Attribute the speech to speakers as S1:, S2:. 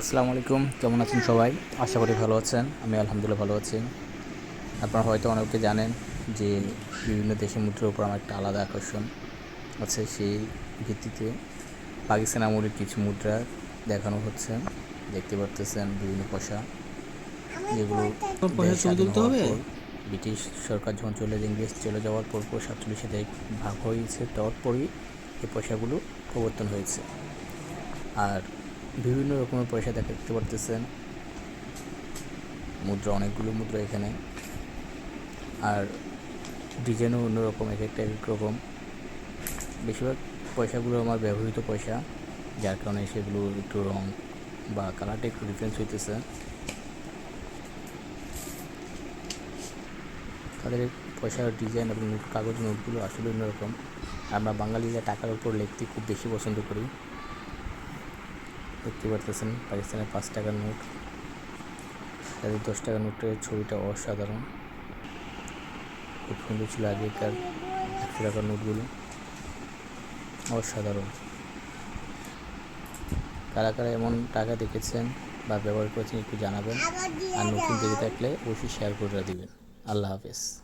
S1: আসসালামু আলাইকুম। কেমন আছেন সবাই? আশা করি ভালো আছেন। আমি আলহামদুলিল্লাহ ভালো আছি। আপনারা হয়তো অনেকে জানেন যে বিভিন্ন দেশের মুদ্রার উপর আমার একটা আলাদা আকর্ষণ আছে। সেই ভিত্তিতে পাকিস্তান আমলের কিছু মুদ্রা দেখানো হচ্ছে। দেখতে পারতেছেন বিভিন্ন পয়সা যেগুলো ব্রিটিশ সরকার যখন চলে ইংরেজ চলে যাওয়ার পর পর সাতচল্লিশ সাথে ভাগ হয়েছে। তারপরই এই পয়সাগুলো প্রবর্তন হয়েছে। আর বিভিন্ন রকমের পয়সা দেখতে পারতেছেন। মুদ্রা, অনেকগুলো মুদ্রা এখানে। আর ডিজাইনও অন্যরকম, এক একটা এক রকম। বেশিরভাগ পয়সাগুলো আমার ব্যবহৃত পয়সা, যার কারণে সেগুলো একটু রং বা কালারটা একটু ডিফারেন্স হইতেছে। তাদের পয়সার ডিজাইন এবং কাগজ নোটগুলো আসলে অন্যরকম। আমরা বাঙালিরা টাকার উপর লিখতে খুব বেশি পছন্দ করি। দেখতে পারতেছেন, পাকিস্তানের পাঁচ টাকার নোট। তাদের দশ টাকার নোটের ছবিটা অসাধারণ। খুব সুন্দর ছিল আগেকার একশো টাকার নোটগুলো। অসাধারণ। কারা কারা এমন টাকা দেখেছেন বা ব্যবহার করেছেন একটু জানাবেন। আর নতুন দেখে থাকলে অবশ্যই শেয়ার করে দিবেন। আল্লাহ হাফেজ।